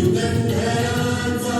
You can dance.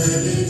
Hallelujah.